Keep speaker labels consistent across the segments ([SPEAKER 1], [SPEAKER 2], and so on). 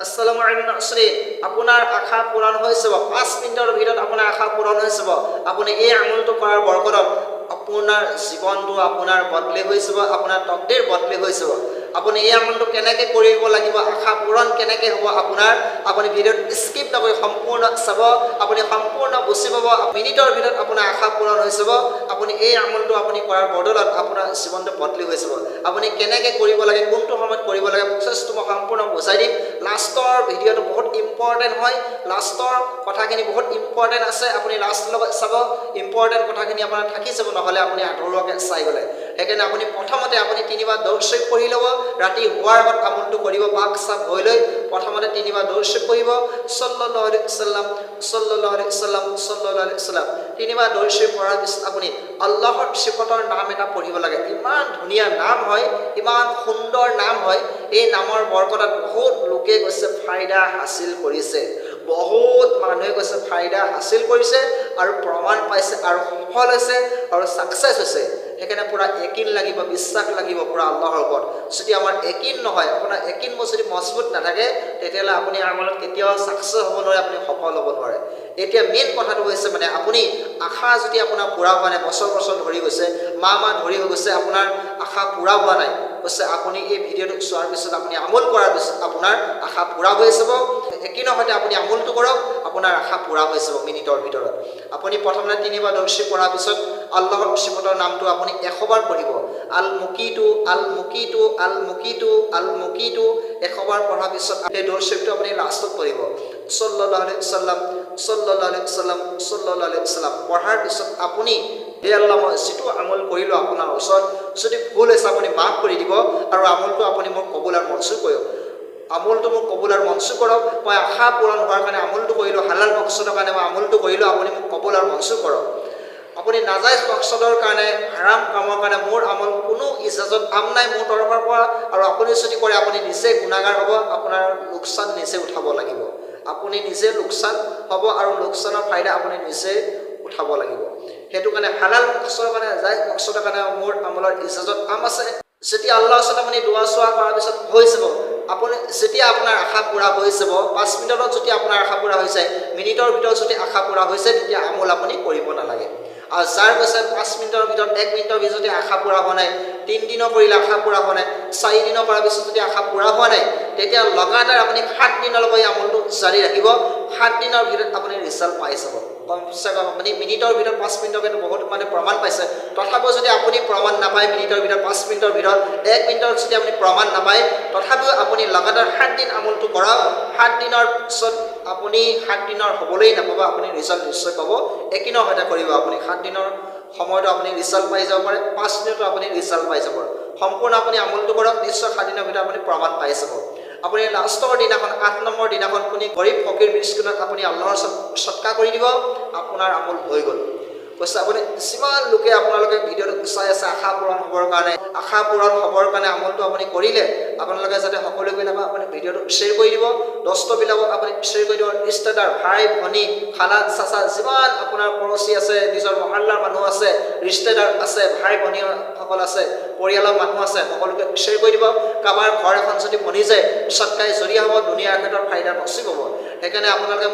[SPEAKER 1] আসসালামু আলাইকুম নাছৰিন আপোনাৰ আশা পূৰণ হৈ যাব পাঁচ মিনিটৰ ভিতৰত আপোনাৰ আশা পূৰণ হৈ যাব আপুনি এই আমলটো কৰাৰ বৰকতত আপোনাৰ জীৱনটো আপোনাৰ বদলি হৈ যাব আপোনাৰ তকদিৰ বদলি হৈ যাব আপুনি এই আমলটো কেনেকৈ কৰিব লাগিব আশা পূৰণ কেনেকৈ হ'ব আপোনাৰ আপুনি ভিডিঅ'ত স্কিপ নকৰি সম্পূৰ্ণ চাব আপুনি সম্পূৰ্ণ বুজি পাব মিনিটৰ ভিতৰত আপোনাৰ আশা পূৰণ হৈ যাব আপুনি এই আমলটো আপুনি কৰাৰ বদলত আপোনাৰ জীৱনটো বদলি হৈ যাব। আপুনি কেনেকৈ কৰিব লাগে কোনটো সময়ত কৰিব লাগে প্ৰচেছটো মই সম্পূৰ্ণ বুজাই দিম। লাষ্টৰ ভিডিঅ'টো বহুত ইম্পৰ্টেণ্ট হয় লাষ্টৰ কথাখিনি বহুত ইম্পৰ্টেণ্ট আছে আপুনি লাষ্ট লগত চাব ইম্পৰ্টেণ্ট কথাখিনি আপোনাৰ থাকি যাব নহ'লে আপুনি আধৰুৱাকৈ চাই গ'লে। সেইকাৰণে আপুনি প্ৰথমতে আপুনি তিনিবাৰ দৌৰ চেক কৰি ল'ব। ৰাতি শোৱাৰ আগত আমলটো কৰিব, পাক চাপ হৈ লৈ প্ৰথমতে তিনিবাৰ দৌৰ চেক কৰিব চল্লাহ চাল্লাম চল্লাহ চাল্লাম চল্লাহ চাল্লাম তিনিবাৰ দৌৰ চেক কৰাৰ পিছত আপুনি আল্লাহৰ চিফতৰ নাম এটা পঢ়িব লাগে। ইমান ধুনীয়া নাম হয়, ইমান সুন্দৰ নাম হয়। এই নামৰ বৰকতত বহুত লোকে কৈছে, ফাইদা হাচিল কৰিছে। বহুত মানুহে কৈছে, ফাইদা হাচিল কৰিছে আৰু প্ৰমাণ পাইছে আৰু সফল হৈছে আৰু ছাকচেছ হৈছে। সেইকাৰণে পূৰা একিন লাগিব, বিশ্বাস লাগিব পূৰা আল্লাহৰ ওপৰত। যদি আমাৰ একিন নহয়, আপোনাৰ একিন মোৰ যদি মজবুত নাথাকে, তেতিয়াহ'লে আপুনি আমলত কেতিয়াও ছাকচেছ হ'ব নোৱাৰে, আপুনি সফল হ'ব নোৱাৰে। এতিয়া মেইন কথাটো হৈছে মানে আপুনি আশা যদি আপোনাৰ পূৰা হোৱা নাই, বছৰ বছৰ ধৰি গৈছে, মাহ মাহ ধৰি হৈ গৈছে, আপোনাৰ আশা পূৰা হোৱা নাই, কৈছে আপুনি এই ভিডিঅ'টো চোৱাৰ পিছত আপুনি আমল কৰাৰ পিছত আপোনাৰ আশা পূৰা হৈ যাব একিনৰ সৈতে আপুনি আমলটো কৰক, আপোনাৰ আশা পূৰা হৈ যাব মিনিটৰ ভিতৰত। আপুনি প্ৰথমতে তিনিবাৰ দৰ্শী পঢ়াৰ পিছত আল্লাহৰ চিফতৰ নামটো আপুনি এশবাৰ পঢ়িব। আল মুকিটো আল মুকিটো আল মুকিটো আল মুকিটো এশবাৰ পঢ়াৰ পিছত সেই দৰ্শীটো আপুনি লাষ্টত পঢ়িব। চল্লাহ চাল্লাম চল্লাহ চাল্লাম চল্লাহ চাল্লাম পঢ়াৰ পিছত আপুনি, হে আল্লাহ, মই যিটো আমল কৰিলোঁ আপোনাৰ ওচৰত, যদি ভুল হৈছে আপুনি মাফ কৰি দিব আৰু আমলটো আপুনি মোক কবুল আৰু মনচুৰ কৰক আমলটো মোক কবুল আৰু মনচুৰ কৰক। মই আশা পূৰণ হোৱাৰ কাৰণে আমলটো কৰিলোঁ হালাল মকচদৰ কাৰণে মই আমলটো কৰিলোঁ আপুনি মোক কবুল আৰু মনচুৰ কৰক। আপুনি নাজাইজ মকচদৰ কাৰণে হাৰাম কামৰ কাৰণে মোৰ আমল কোনো ইজাজত কাম নাই মোৰ তৰফৰ পৰা আৰু আপুনি যদি কৰে আপুনি নিজে গুণাগাৰ হ'ব আপোনাৰ লোকচান নিজে উঠাব লাগিব। আপুনি নিজে লোকচান হ'ব আৰু লোকচানৰ ফাইদা আপুনি নিজে উঠাব লাগিব। সেইটো কাৰণে হালাল মকচদৰ কাৰণে জাইজ মকচদৰ কাৰণে মোৰ আমলৰ ইজাজত কাম আছে। যেতিয়া আল্লাহৰ ওচৰত আপুনি দোৱা চোৱা কৰাৰ পিছত হৈ যাব আপুনি যেতিয়া আপোনাৰ আশা পূৰা হৈ যাব পাঁচ মিনিটত যদি আপোনাৰ আশা পূৰা হৈছে মিনিটৰ ভিতৰত যদি আশা পূৰা হৈছে তেতিয়া আমল আপুনি কৰিব নালাগে। আৰু যাৰ কৈছে পাঁচ মিনিটৰ ভিতৰত এক মিনিটৰ ভিতৰত যদি আশা পূৰা হোৱা নাই তিনিদিনৰ কৰিলে আশা পূৰা হোৱা নাই চাৰিদিনৰ কৰাৰ পিছত যদি আশা পূৰা হোৱা নাই তেতিয়া লগাতাৰ আপুনি সাত দিনলৈকে আমলটো জাৰি ৰাখিব সাত দিনৰ ভিতৰত আপুনি ৰিজাল্ট পাই যাব। কমচে মিনিটৰ ভিতৰত পাঁচ মিনিটলৈকে বহুত মানে প্ৰমাণ পাইছে। তথাপিও যদি আপুনি প্ৰমাণ নাপায় মিনিটৰ ভিতৰত, পাঁচ মিনিটৰ ভিতৰত, এক মিনিটত যদি আপুনি প্ৰমাণ নাপায়, তথাপিও আপুনি লগাতাৰ সাত দিন আমলটো কৰক সাত দিনৰ পিছত আপুনি সাত দিনৰ হ'বলৈ নাপাব, আপুনি ৰিজাল্ট নিশ্চয় পাব। একিনৰ সৈতে কৰিব আপুনি। সাত দিনৰ সময়তো আপুনি ৰিজাল্ট পাই যাব পাৰে, পাঁচ দিনতো আপুনি ৰিজাল্ট পাই যাব। সম্পূৰ্ণ আপুনি আমলটো কৰক, নিশ্চয় সাত দিনৰ ভিতৰত আপুনি প্ৰমাণ পাই যাব। আপুনি লাষ্টৰ দিনাখন আঠ নম্বৰ দিনাখন আপুনি গৰীব ফকীৰ মিস্কিনত আপুনি আল্লাহৰ সৎকাৰ কৰি দিব আপোনাৰ আমল হৈ গ'ল। কৈছে আপুনি যিমান লোকে আপোনালোকে আশা পূৰণ হ'বৰ কাৰণে আশা পূৰণ হ'বৰ কাৰণে আমলটো আপুনি কৰিলে, আপোনালোকে যাতে সকলোবিলাকক আপুনি ভিডিঅ'টো শ্বেয়াৰ কৰি দিব। দহটাবিলাকক আপুনি শ্বেয়াৰ কৰি দিব ৰিষ্টেদাৰ ভাই, ভনী খালা চাচা, যিমান আপোনাৰ পৰচী আছে, নিজৰ মহাল্লাৰ মানুহ আছে, ৰিষ্টেদাৰ আছে, ভাই, ভনীসকল আছে, পৰিয়ালৰ মানুহ আছে, সকলোকে শ্বেয়াৰ কৰি দিব। কাৰোবাৰ ঘৰ এখন যদি বনি যায় চটকাই জৰিয়া হ'ব দুনীয়াৰ ক্ষেত্ৰত ফাইদা নচিব। হ'ব সেইকাৰণে আপোনালোকে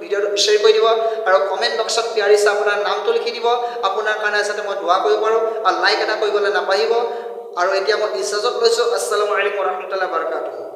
[SPEAKER 1] ভিডিঅ'টো শ্বেয়াৰ কৰি দিব আৰু কমেণ্ট বক্সত পিয়াৰিছে আপোনাৰ নামটো লিখি দিব। আপোনাৰ কাৰণে যাতে মই দোৱা কৰিব পাৰোঁ আৰু লাইক এটা কৰিবলৈ নাপাহিব। আৰু এতিয়া মই ইজাজত লৈছোঁ, আসসালামু আলাইকুম ৰহমতুল্লাহ বাৰকাতুহ